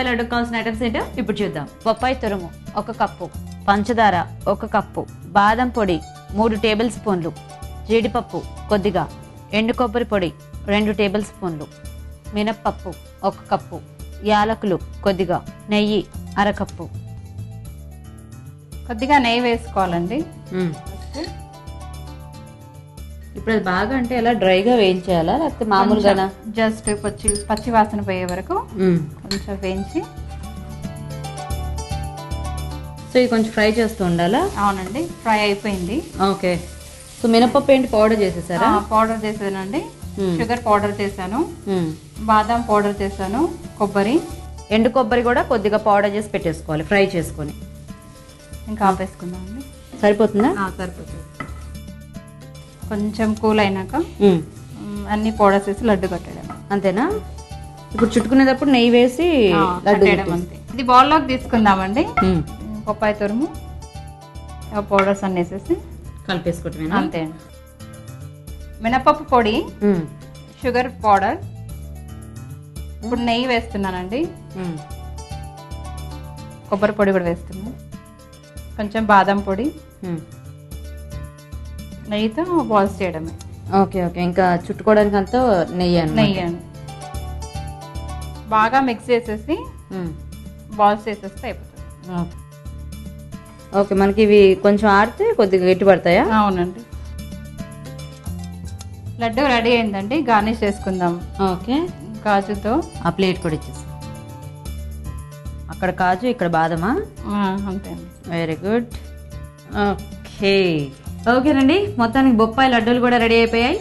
లడ్డు కావాల్సిన ఐటమ్స్ ఏంటో ఇప్పుడు చూద్దాం. బొప్పాయి తురుము ఒక కప్పు. పంచదార ఒక కప్పు. బాదం పొడి మూడు టేబుల్ స్పూన్లు. జీడిపప్పు కొద్దిగా. ఎండు కొబ్బరి పొడి రెండు టేబుల్ స్పూన్లు. మినప్పప్పు ఒక కప్పు. యాలకులు కొద్దిగా. నెయ్యి అరకప్పు. కొద్దిగా నెయ్యి వేసుకోవాలండి. ఇప్పుడు అది బాగా అంటే ఎలా డ్రైగా వేయించేయాలా? లేకపోతే మామూలుగానా? జస్ట్ పచ్చి పచ్చి వాసన పోయే వరకు కొంచెం వేయించి సో ఇది కొంచెం ఫ్రై చేస్తూ ఉండాలా? అవునండి ఫ్రై అయిపోయింది. ఓకే. సో మినపప్పు ఏంటి పౌడర్ చేసేసారా? పౌడర్ చేసానండి. షుగర్ పౌడర్ చేశాను. బాదం పౌడర్ చేశాను కొబ్బరి. ఎండు కొబ్బరి కూడా కొద్దిగా పౌడర్ చేసి పెట్టేసుకోవాలి ఫ్రై చేసుకొని. ఇంకా ఆపేసుకుందామండి. సరిపోతుందా? ఆ, సరిపోతుంది. కొంచెం కూల్ అయినాక అన్ని పౌడర్స్ వేసి లడ్డు కట్టడం. అంతేనా? ఇప్పుడు చుట్టుకునేటప్పుడు నెయ్యి వేసి లడ్డు అంతే. ఇది బౌల్లోకి తీసుకుందామండి. బొప్పాయి తురుము ఆ పౌడర్స్ అన్ని వేసేసి. కలిపేసుకోవటమేనా? అంతే. మినపప్పు పొడి. Sugar powder. ఇప్పుడు నెయ్యి వేస్తున్నానండి. కొబ్బరి పొడి కూడా వేస్తున్నాను కొంచెం బాదం పొడి. నెయ్యితో బాల్స్ చేయడమే. Okay okay. ఇంకా చుట్టుకోవడానికి అంతా నెయ్యి. నెయ్యి బాగా మిక్స్ చేసేసి. బాల్స్ చేసేస్తే అయిపోతుంది. ఓకే. మనకి ఇవి కొంచెం ఆడితే కొద్దిగా గట్టి పడతాయా? అవునండి. లడ్డు రెడీ అయిందండి గార్నిష్ చేసుకుందాం. ఓకే. కాజుతో. ఆ ప్లేట్ కూడా ఇచ్చేసి అక్కడ కాజు ఇక్కడ బాదమా? అంతే వెరీ గుడ్ ఓకే. ఓకేనండి మొత్తానికి బొప్పాయి లడ్డూలు కూడా రెడీ అయిపోయాయి.